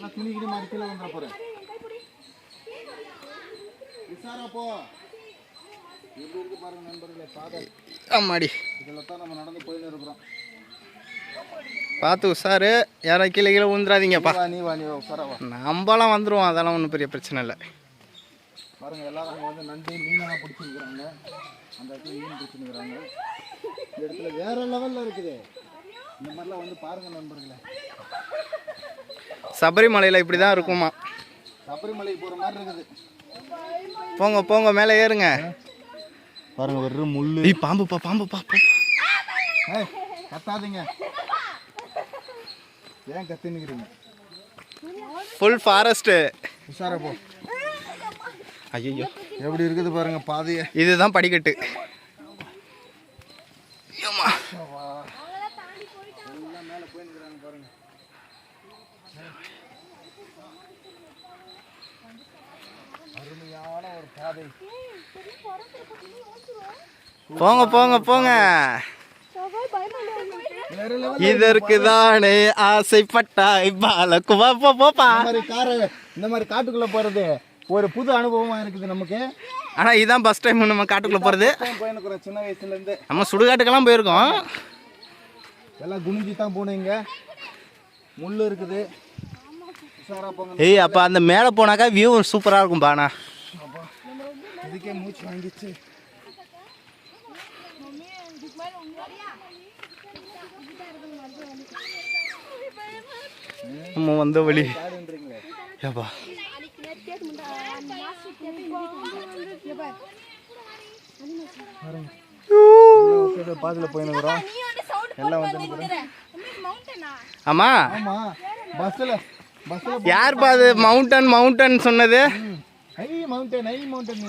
எல்லாம் துணி கிணி மாதிரி கீழே வந்துட போறேன். விசாரா போ. எப்படி பாருங்க நண்பர்களே பாதை. ஆமாடி. இதில் தான் நம்ம நடந்து போயின்னு இருக்கிறோம். பார்த்து உஷாரு யாரும் கீழே கீழே ஊந்துடாதீங்கப்பா வா நீ வா நீ வா நம்மளாம் வந்துருவோம் அதெல்லாம் ஒன்றும் பெரிய பிரச்சனை இல்லை. பாருங்க எல்லாரும் அங்க வந்து நண்டு மீனெல்லாம் பிடிச்சிருக்கிறாங்க அந்த இடத்துல மீன் பிடிச்சிருக்கிறாங்க இந்த இடத்துல வேற லெவல்ல இருக்குது. இந்த மாதிரிலாம் வந்து பாருங்க நண்பர்களே. சபரிமலையில் இப்படி தான் இருக்குமா? சபரிமலைக்கு போற மாதிரி இருக்குது. போங்க போங்க மேலே ஏறுங்க. பாருங்க வெறும் முள்ளு. ஏய் பாம்புப்பா பாம்புப்பா பாம்பு. ஏய் கத்தாதீங்க. ஏன் கத்தினுக்கிறீங்க ஃபுல் ஃபாரஸ்ட்டு உஷாரா போ. ஐயோ எப்படி இருக்குது பாருங்க பாதையை. இதுதான் படிக்கட்டு. ஏம்மா. எல்லாம் மேலே போயினுக்கிறாங்க பாருங்க. அருமையான ஒரு பாதை. போங்க போங்க போங்க. இதற்கு தானே ஆசைப்பட்டாய் பாலக்குவா போ போப்பா. இந்த மாதிரி காரை இந்த மாதிரி காட்டுக்குள்ள போறது ஒரு புது அனுபவமா இருக்குது நமக்கு. ஆனால் இதுதான் ஃபஸ்ட் டைம் நம்ம காட்டுக்குள்ளே போயிருக்கிறோம் சின்ன வயசுல இருந்து. நம்ம சுடுகாட்டுக்கெல்லாம் போயிருக்கோம். எல்லாம் குனிஞ்சி தான் போனீங்க முள்ளு இருக்குது ஏய் அப்போ அந்த மேலே போனாக்கா வியூ சூப்பராக இருக்கும்பா அண்ணா இதுக்கே மூச்சு வாங்கிச்சு நம்ம வந்த வழி ஏப்பா பாதியில போயினுக்கிறோம் எல்லாம் வந்து ஆமா. ஆமா. பஸ்ல பஸ்ல யார்ப்பா அது மவுண்டன் மவுண்டன் சொன்னது? High mountain high mountain